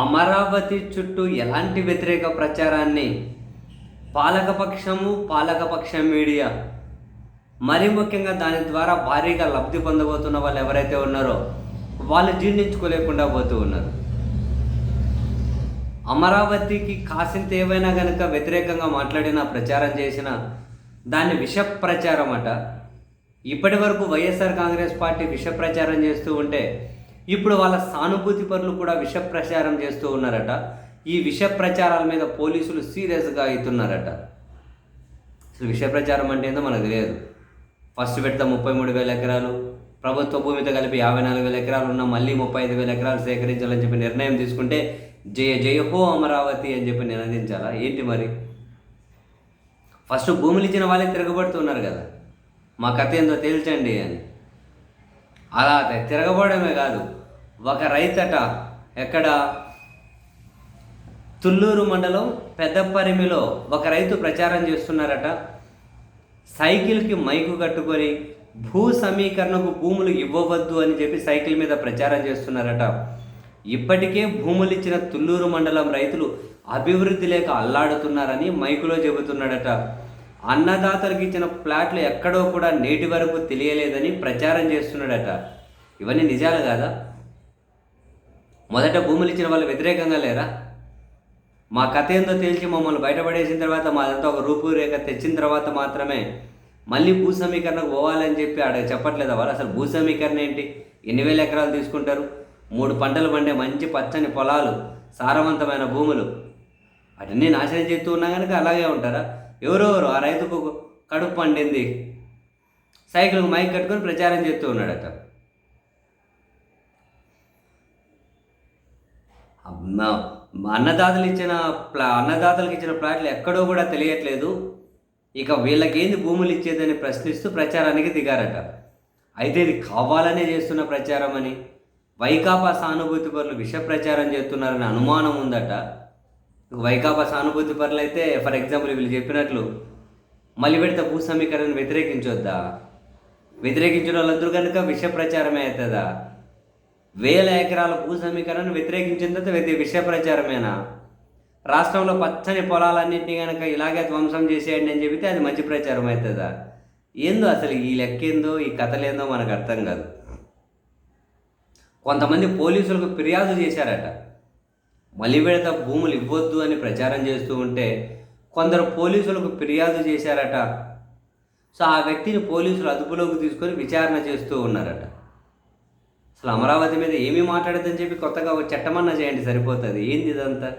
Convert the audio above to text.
అమరావతి చుట్టూ ఎలాంటి వ్యతిరేక ప్రచారాన్ని? పాలకపక్షము పాలకపక్ష మీడియా. మరి ముఖ్యంగా దాని ద్వారా భారీగా లబ్ధి పొందబోతున్న వాళ్ళు ఎవరైతే ఉన్నారో వాళ్ళు జీర్ణించుకోలేకుండా పోతూ ఉన్నారు. అమరావతికి కాసింత ఏవైనా కనుక వ్యతిరేకంగా మాట్లాడినా ప్రచారం చేసిన దాన్ని విష ప్రచారం అట. ఇప్పటి వరకు వైఎస్ఆర్ కాంగ్రెస్ పార్టీ విష ప్రచారం చేస్తూ ఉంటే ఇప్పుడు వాళ్ళ సానుభూతి పరులు కూడా విష ప్రచారం చేస్తూ ఉన్నారట. ఈ విష ప్రచారాల మీద పోలీసులు సీరియస్గా అవుతున్నారట అసలు విష ప్రచారం అంటే ఏందో మనకు తెలియదు. ఫస్ట్ పెడతా ముప్పై మూడు వేల ఎకరాలు ప్రభుత్వ భూమితో కలిపి యాభై నాలుగు వేల ఎకరాలు ఉన్న మళ్ళీ ముప్పై ఐదు వేల ఎకరాలు సేకరించాలని చెప్పి నిర్ణయం తీసుకుంటే జయ జయ హో అమరావతి అని చెప్పి నినదించాలా? ఏంటి మరి? ఫస్ట్ భూములు ఇచ్చిన వాళ్ళే తిరగబడుతున్నారు కదా. మా కథ ఏందో తేల్చండి అని. అలా తిరగబడమే కాదు. ఒక రైతట ఎక్కడ? తుళ్ళూరు మండలం పెద్దపరిమిలో ఒక రైతు ప్రచారం చేస్తున్నారట. సైకిల్కి మైకు కట్టుకొని భూ సమీకరణకు భూములు ఇవ్వవద్దు అని చెప్పి సైకిల్ మీద ప్రచారం చేస్తున్నారట. ఇప్పటికే భూములు ఇచ్చిన తుళ్ళూరు మండలం రైతులు అభివృద్ధి లేక అల్లాడుతున్నారని మైకులో చెబుతున్నాడట. అన్నదాతలకు ఇచ్చిన ప్లాట్లు ఎక్కడో కూడా నేటి వరకు తెలియలేదని ప్రచారం చేస్తున్నాడట. ఇవన్నీ నిజాలు కాదా? మొదట భూములు ఇచ్చిన వాళ్ళు వ్యతిరేకంగా లేరా? మా కథ ఏందో తేల్చి మమ్మల్ని బయటపడేసిన తర్వాత మాదంతా ఒక రూపురేఖ తెచ్చిన తర్వాత మాత్రమే మళ్ళీ భూ సమీకరణకు పోవాలని చెప్పి ఆడ చెప్పట్లేదా వాళ్ళు? అసలు భూ సమీకరణ ఏంటి? ఎన్ని వేల ఎకరాలు తీసుకుంటారు? మూడు పంటలు పండే మంచి పచ్చని పొలాలు సారవంతమైన భూములు. వాటిని నాశనం చేస్తూ ఉన్నా కనుక అలాగే ఉంటారా? ఎవరెవరు ఆ రైతుకు కడుపు పండింది? సైకిల్కి మైక్ కట్టుకొని ప్రచారం చేస్తూ ఉన్నాడట. అమ్మ, అన్నదాతలు ఇచ్చిన ప్లా అన్నదాతలకు ఇచ్చిన ప్లాట్లు ఎక్కడో కూడా తెలియట్లేదు. ఇక వీళ్ళకేంది భూములు ఇచ్చేదని ప్రశ్నిస్తూ ప్రచారానికి దిగారట. అయితే ఇది కావాలనే చేస్తున్న ప్రచారం అని. వైకాపా సానుభూతి పరులు విష ప్రచారం చేస్తున్నారని అనుమానం ఉందట. వైకాపా సానుభూతి పరులు అయితే ఫర్ ఎగ్జాంపుల్ వీళ్ళు చెప్పినట్లు మళ్ళీ పెడితే భూ సమీకరణను వ్యతిరేకించొద్దా? వ్యతిరేకించిన వాళ్ళందరూ కనుక విష ప్రచారమే అవుతుందా? వేల ఎకరాల భూ సమీకరణను వ్యతిరేకించిన తర్వాత విష ప్రచారమేనా? రాష్ట్రంలో పచ్చని పొలాలన్నింటినీ కనుక ఇలాగే ధ్వంసం చేసేయండి అని చెబితే అది మంచి ప్రచారం అవుతుందా? ఏందో అసలు ఈ లెక్కేందో ఈ కథలేందో మనకు అర్థం కాదు. కొంతమంది పోలీసులకు ఫిర్యాదు చేశారట. మలివిడత భూములు ఇవ్వొద్దు అని ప్రచారం చేస్తూ ఉంటే కొందరు పోలీసులకు ఫిర్యాదు చేశారట. సో ఆ వ్యక్తిని పోలీసులు అదుపులోకి తీసుకొని విచారణ చేస్తూ ఉన్నారట. అసలు అమరావతి మీద ఏమీ మాట్లాడదని చెప్పి కొత్తగా ఒక చట్టమన్నా చేయండి సరిపోతుంది. ఏంది ఇదంతా?